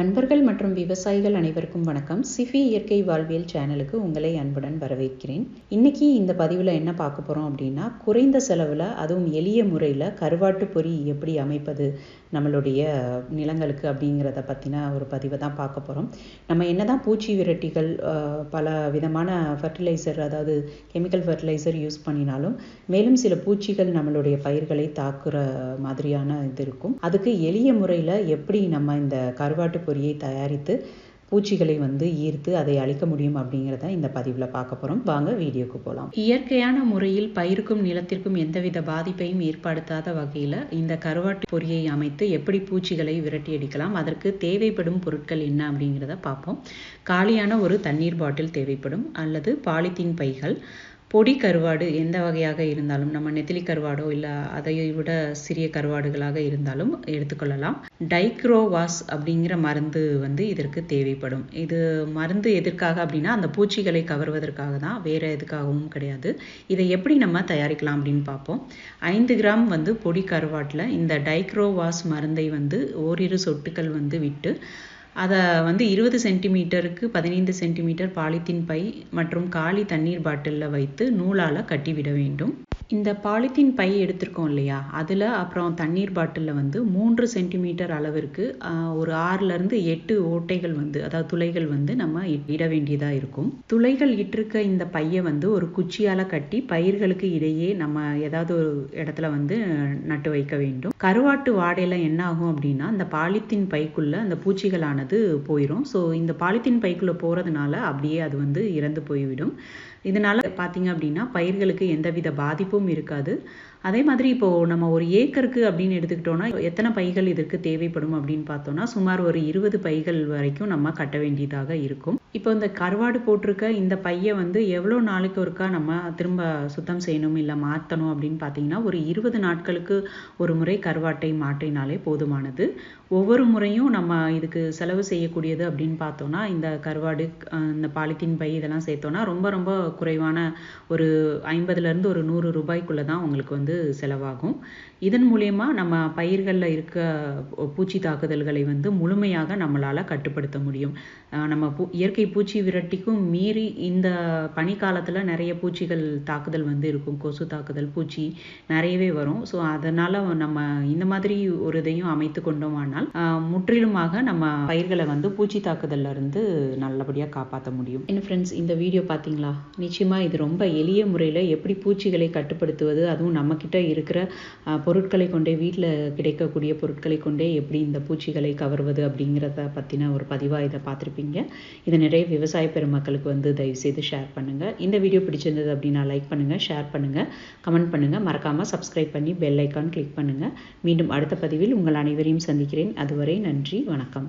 நண்பர்கள் மற்றும் விவசாயிகள் அனைவருக்கும் வணக்கம். சிஃபி இயற்கை வாழ்வியல் சேனலுக்கு உங்களை அன்புடன் வரவேற்கிறேன். இன்னைக்கு இந்த பதிவில் என்ன பார்க்க போகிறோம் அப்படின்னா குறைந்த செலவில் அதுவும் எளிய முறையில் கருவாட்டு பொறி எப்படி அமைப்பது நம்மளுடைய நிலங்களுக்கு அப்படிங்கிறத பற்றின ஒரு பதிவை தான் பார்க்க போகிறோம் நம்ம என்ன தான் பூச்சி விரட்டிகள் பல விதமான ஃபர்டிலைசர் அதாவது கெமிக்கல் ஃபர்டிலைசர் யூஸ் பண்ணினாலும் மேலும் சில பூச்சிகள் நம்மளுடைய பயிர்களை தாக்குற மாதிரியான இது இருக்கும். அதுக்கு எளிய முறையில் எப்படி நம்ம இந்த கருவாட்டு பொரியை தயாரித்து பூச்சிகளை வந்து ஈர்த்து அதை அழிக்க முடியும் அப்படிங்கிறத இந்த பதிவில் பார்க்க போகிறோம் வாங்க வீடியோக்கு போகலாம் இயற்கையான முறையில் பயிருக்கும் நிலத்திற்கும் எந்தவித பாதிப்பையும் ஏற்படுத்தாத வகையில் இந்த கருவாட்டு பொரியை அமைத்து எப்படி பூச்சிகளை விரட்டி அடிக்கலாம் அதற்கு தேவைப்படும் பொருட்கள் என்ன அப்படிங்கிறத பார்ப்போம். காலியான ஒரு தண்ணீர் பாட்டில் தேவைப்படும் அல்லது பாலித்தீன் பைகள் பொடி கருவாடு எந்த வகையாக இருந்தாலும் நம்ம நெத்திலி கருவாடோ இல்லை அதை விட சிறிய கருவாடுகளாக இருந்தாலும் எடுத்துக்கொள்ளலாம். டைக்ரோவாஸ் அப்படிங்கிற மருந்து வந்து இதற்கு தேவைப்படும். இது மருந்து எதற்காக அப்படின்னா அந்த பூச்சிகளை கவர்வதற்காக தான் வேறு எதுக்காகவும் கிடையாது. இதை எப்படி நம்ம தயாரிக்கலாம் அப்படின்னு பார்ப்போம். ஐந்து கிராம் வந்து பொடி கருவாட்டில் இந்த டைக்ரோவாஸ் மருந்தை வந்து ஓரிரு சொட்டுக்கள் வந்து விட்டு அதை வந்து இருபது சென்டிமீட்டருக்கு பதினைந்து சென்டிமீட்டர் பாலித்தீன் பை மற்றும் காலி தண்ணீர் பாட்டிலில் வைத்து நூலால் கட்டிவிட வேண்டும். இந்த பாலித்தீன் பை எடுத்திருக்கோம் இல்லையா? அதில் அப்புறம் தண்ணீர் பாட்டிலில் வந்து மூன்று சென்டிமீட்டர் அளவிற்கு ஒரு ஆறுலேருந்து எட்டு ஓட்டைகள் வந்து அதாவது துளைகள் வந்து நம்ம இட வேண்டியதாக இருக்கும். துளைகள் இட்டிருக்க இந்த பையை வந்து ஒரு குச்சியால் கட்டி பயிர்களுக்கு இடையே நம்ம ஏதாவது ஒரு இடத்துல வந்து நட்டு வைக்க வேண்டும். கருவாட்டு வாடையில் என்ன ஆகும் அப்படின்னா அந்த பாலித்தீன் பைக்குள்ளே அந்த பூச்சிகளானது போயிடும் ஸோ இந்த பாலித்தீன் பைக்குள்ளே போகிறதுனால அப்படியே அது வந்து இறந்து போய்விடும். இதனால் பார்த்தீங்க அப்படின்னா பயிர்களுக்கு எந்தவித பாதிப்பும் இருக்காது. அதே மாதிரி இப்போ நம்ம ஒரு ஏக்கருக்கு அப்படின்னு எடுத்துக்கிட்டோம்னா எத்தனை பைகள் இதற்கு தேவைப்படும் அப்படின்னு பார்த்தோம்னா சுமார் ஒரு இருபது பைகள் வரைக்கும் நம்ம கட்ட வேண்டியதாக இருக்கும். இப்போ இந்த கருவாடு போட்டிருக்க இந்த பையை வந்து எவ்வளோ நாளைக்கு ஒருக்கா நம்ம திரும்ப சுத்தம் செய்யணும் இல்லை மாற்றணும் அப்படின்னு பார்த்தீங்கன்னா ஒரு இருபது நாட்களுக்கு ஒரு முறை கருவாட்டை மாற்றினாலே போதுமானது. ஒவ்வொரு முறையும் நம்ம இதுக்கு செலவு செய்யக்கூடியது அப்படின்னு பார்த்தோம்னா இந்த கருவாடு இந்த பாலித்தீன் பை இதெல்லாம் சேர்த்தோன்னா ரொம்ப ரொம்ப குறைவான ஒரு ஐம்பதுலேருந்து ஒரு நூறு ரூபாய்க்குள்ளே தான் உங்களுக்கு வந்து செலவாகும். இதன் மூலயமா நம்ம பயிர்களில் இருக்க பூச்சி தாக்குதல்களை வந்து முழுமையாக நம்மளால் கட்டுப்படுத்த முடியும். நம்ம பூ இயற்கை பூச்சி விரட்டிக்கும் மீறி இந்த பனிக்காலத்தில் நிறைய பூச்சிகள் தாக்குதல் வந்து இருக்கும். கொசு தாக்குதல் பூச்சி நிறையவே வரும். ஸோ அதனால் நம்ம இந்த மாதிரி ஒரு இதையும் அமைத்து கொண்டோமானால் முற்றிலுமாக நம்ம பயிர்களை வந்து பூச்சி தாக்குதல்ல இருந்து நல்லபடியாக காப்பாற்ற முடியும். என்ன ஃப்ரெண்ட்ஸ் இந்த வீடியோ பார்த்தீங்களா நிச்சயமாக இது ரொம்ப எளிய முறையில் எப்படி பூச்சிகளை கட்டுப்படுத்துவது அதுவும் நம்மக்கிட்ட இருக்கிற பொருட்களை கொண்டே வீட்டில் கிடைக்கக்கூடிய பொருட்களை கொண்டே எப்படி இந்த பூச்சிகளை கவர்வது அப்படிங்கிறத பற்றின ஒரு பதிவாக இதை பார்த்துருப்பீங்க இதை நிறைய விவசாய பெருமக்களுக்கு வந்து தயவுசெய்து ஷேர் பண்ணுங்கள் இந்த வீடியோ பிடிச்சிருந்தது அப்படின்னா லைக் பண்ணுங்கள் ஷேர் பண்ணுங்கள் கமெண்ட் பண்ணுங்கள் மறக்காமல் சப்ஸ்கிரைப் பண்ணி பெல் ஐக்கான் கிளிக் பண்ணுங்கள் மீண்டும் அடுத்த பதிவில் உங்கள் அனைவரையும் சந்திக்கிறேன். அதுவரை நன்றி வணக்கம்.